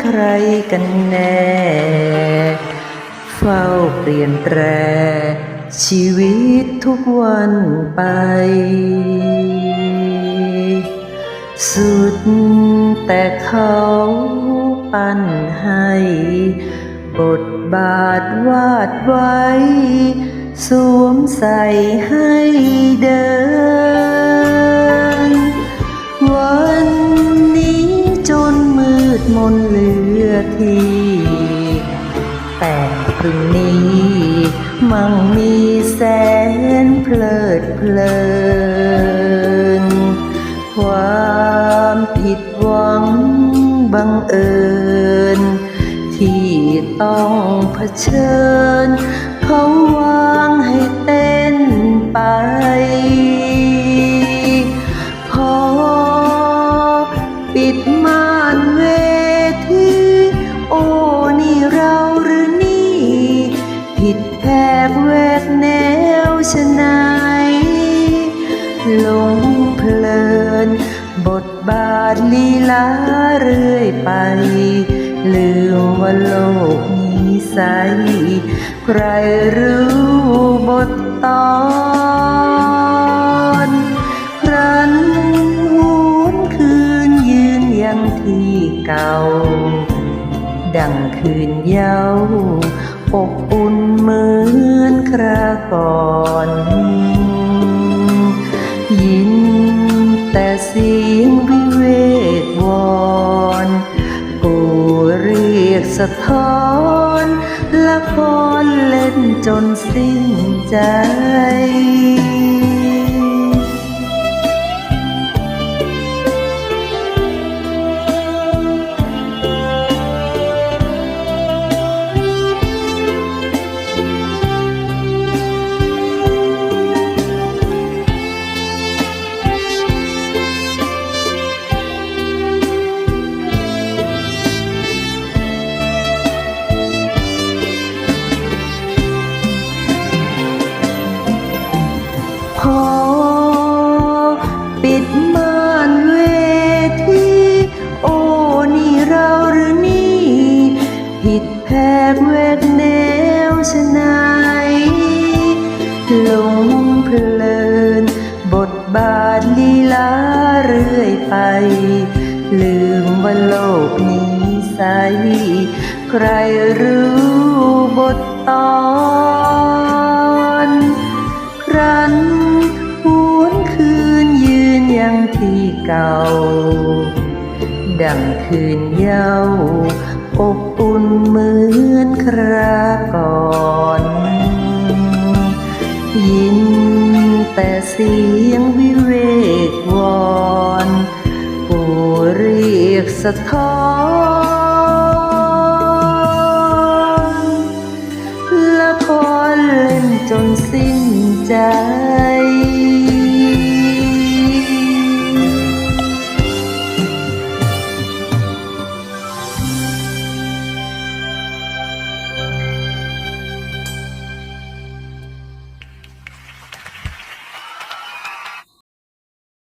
ใครกันแน่ เฝ้าเปลี่ยนแปร ชีวิตทุกวันไป สุดแต่เขาปั้นให้บทบาทวาดไว้ สวมใส่ให้เดิน ที แต่พรุ่งนี้มั่งมีแสนเพลิดเพลิน ความผิดหวังบังเอิญ ที่ต้องเผชิญ เขาวางให้เต้นไป บาทลีลาเรื่อยไป ลืมว่าโลกนี้ใส ใครรู้บทตอนครั้นหวนคืนยืนยังที่เก่า ดังคืนเย้าอบอุ่นเหมือนคราก่อน จนสิ้นใจ พอปิดม่านเวทีโอนี่เราหรือนี่ผิดแผกแวกแนวชะไหนหลงเพลิน บทบาทลีลาเรื่อยไป ลืมว่าโลกนี้ใส ใครรู้บทตอน เก่า ดังคืนเย้าอบอุ่นเหมือนคราก่อน ยินแต่เสียงวิเวกวอนกูเรียกสะท้อนละครเล่นจนสิ้นใจ